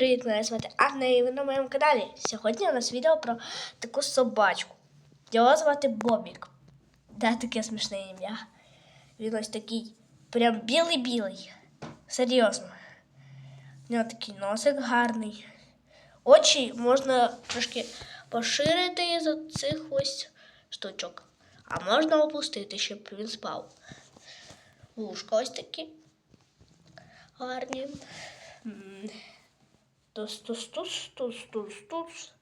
привіт! Мене звати Анна і ви на моєму каналі. Сьогодні у нас відео про таку собачку. Його звати Бобік. Да, таке смішне ім'я. Він ось такий прям білий-білий. Серйозно. У нього такий носик гарний. Очі можна трошки поширити з цих ось штучок. А можна опустити, щоб він спав. Вушка ось такі гарні. М, Тус, тус, тус, тус, тус, тус.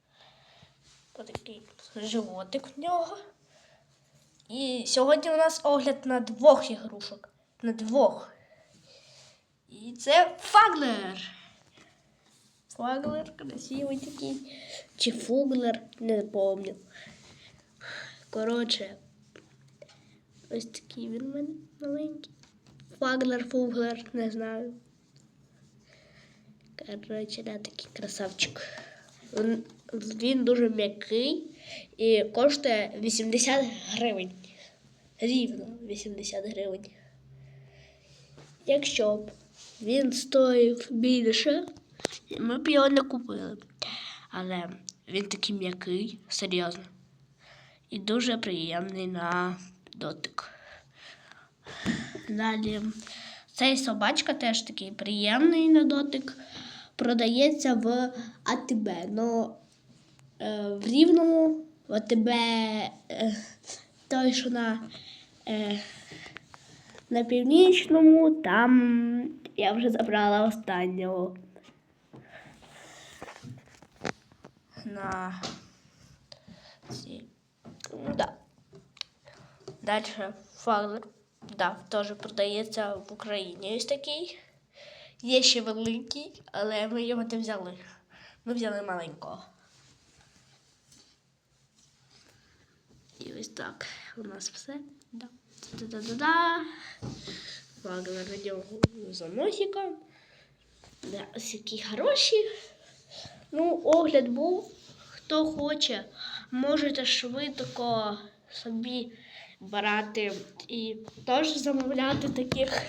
Отакий животик в нього. І сьогодні у нас огляд на двох ігрушок. На двох. І це Фаглер. Фаглер красивий такий. Чи Фуглер, не пам'ятаю. Коротше, ось такий він мене маленький. Фаглер, Фуглер, не знаю. Коротше, да, такий красавчик. Він, дуже м'який і коштує 80 гривень. Рівно 80 гривень. Якщо б він стоїв більше, ми б його не купили. Але він такий м'який, серйозно. І дуже приємний на дотик. Далі. Цей собачка теж такий приємний на дотик. Продається в АТБ. Ну, е, в Рівному в АТБ е, той, що на, е, на північному, там я вже забрала останнього. На да. Дальше фаглер. Да, теж продається в Україні ось такий. Є ще великий, але ми його не взяли. Ми взяли маленького. І ось так у нас все. Да. Да-да-да-да. Фаглер на нього за носиком. Да, ось які хороші. Ну, огляд був. Хто хоче, можете швидко собі брати і теж замовляти таких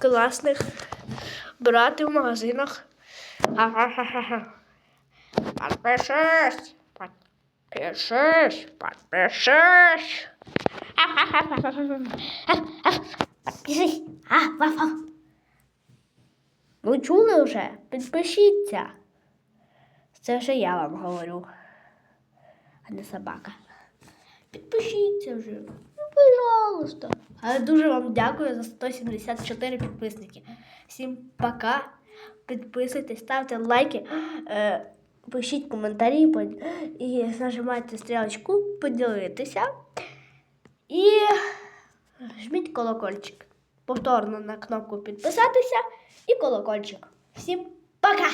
класних брати в магазинах. Подпишись, подпишись, подпишись. Подпишись. Ви чули вже? Підпишіться. Це вже я вам говорю, а не собака. Підпишіться вже. Ну, пожалуйста. Але дуже вам дякую за 174 підписники. Всім пока. Підписуйтесь, ставте лайки, е, пишіть коментарі і нажимайте стрілочку, поділитися. І жміть колокольчик. Повторно на кнопку підписатися і колокольчик. Всім пока!